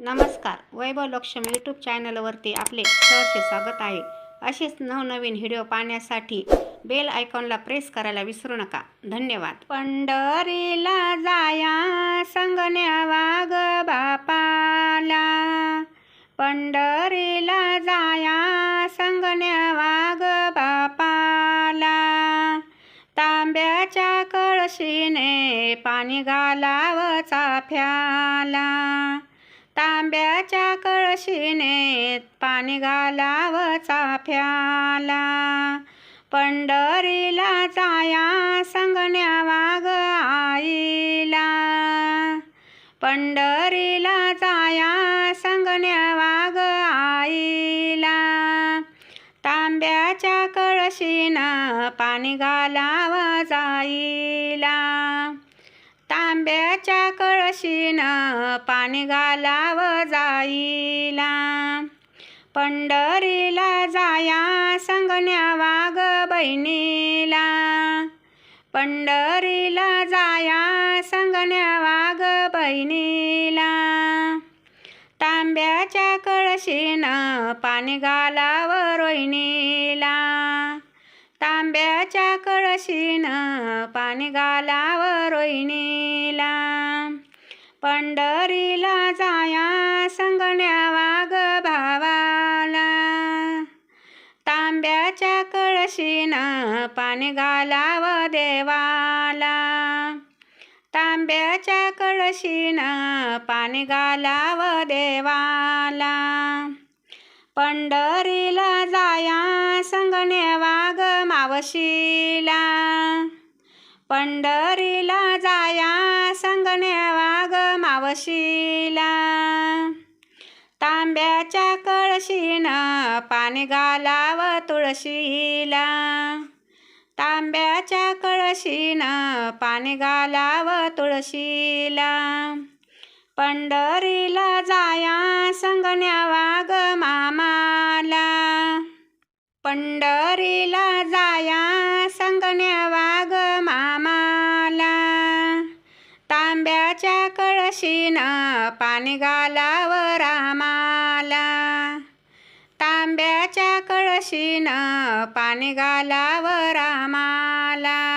नमस्कार. वैभव लक्ष्मी यूट्यूब चॅनलवरती आपले सहर्ष स्वागत आहे. असेच नवनवीन व्हिडिओ पाहण्यासाठी बेल आयकॉनला प्रेस करायला विसरू नका. धन्यवाद. पंढरीला जाया संगण्या वाग बापाला. पंढरीला जाया संगण्या वाग बापाला. तांब्याच्या कळशीने पाणी घालाव चाफ्याला. तांब्याच्या पाणी घालाव चाफ्याला पंढरीला जाया संगण्या वाग आईला. पंढरीला जाया संगण्या वाग आईला. तांब्याच्या कळशीनं पाणी घालाव जाईला. तांब्याच्या पाणी घालाव जाईला. पंढरीला जाया संगण्या वाग बहिणीला. पंढरीला जाया संगण्या वाग बहिणीला. तांब्याच्या कळशीनं पाणी घालाव रोहिणीला. तांब्याच्या कळशीनं पाणी घालाव रोहिणीला. पंढरीला जाया संगण्या वाग भावाला. तांब्याच्या कळशीनं पाणी घालाव देवाला. तांब्याच्या कळशीनं पाणी घालाव देवाला. पंढरीला जाया संगण्या वाग मावशीला. पंढरीला जाया संगण्या वाग मावशीला. तांब्याच्या कळशीनं पाणी घालाव तुळशीला. तांब्याच्या कळशीनं पाणी घालाव तुळशीला. पंढरीला जाया संगण्या वाग मामाला. पंढरीला जाया संगण्या पाणी घालाव रामाला. तांब्याच्या कळशीनं पाणी घालाव रामाला.